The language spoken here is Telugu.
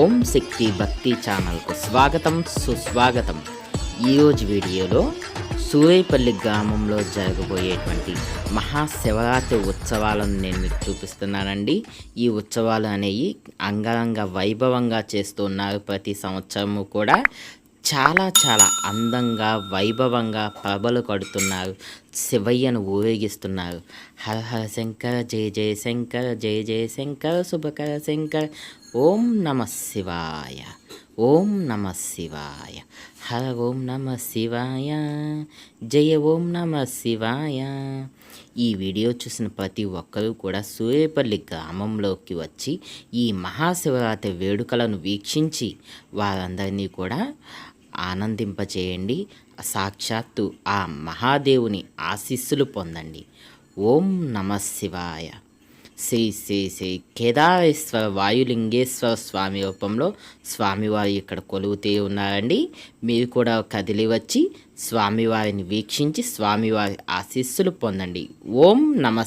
ఓం శక్తి భక్తి ఛానల్కు స్వాగతం సుస్వాగతం. ఈరోజు వీడియోలో సూరేపల్లి గ్రామంలో జరగబోయేటువంటి మహాశివరాత్రి ఉత్సవాలను నేను మీకు చూపిస్తున్నానండి. ఈ ఉత్సవాలు అనేవి అంగరంగ వైభవంగా చేస్తున్నారు ప్రతి సంవత్సరము కూడా. చాలా చాలా అందంగా వైభవంగా ప్రభలు కడుతున్నారు. శివయ్యను ఊరేగిస్తున్నారు. హర హర శంకర జయ జయ శంకర జయ జయ శంకర శుభకర శంకర. ఓం నమ శివాయ. ఓం నమ శివాయ. హర ఓం నమ శివాయ. జయ ఓం నమ శివాయ. ఈ వీడియో చూసిన ప్రతి ఒక్కరూ కూడా సూర్యపల్లి గ్రామంలోకి వచ్చి ఈ మహాశివరాత్రి వేడుకలను వీక్షించి వారందరినీ కూడా ఆనందింపచేయండి సాక్షాత్తు ఆ మహాదేవుని ఆశీస్సులు పొందండి. ఓం నమ శివాయ. శ్రీ శ్రీ శ్రీ కేదారేశ్వర వాయులింగేశ్వర స్వామి రూపంలో స్వామివారు ఇక్కడ కొలువుతూ ఉన్నారండి. మీరు కూడా కదిలి వచ్చి స్వామివారిని వీక్షించి స్వామివారి ఆశీస్సులు పొందండి. ఓం నమ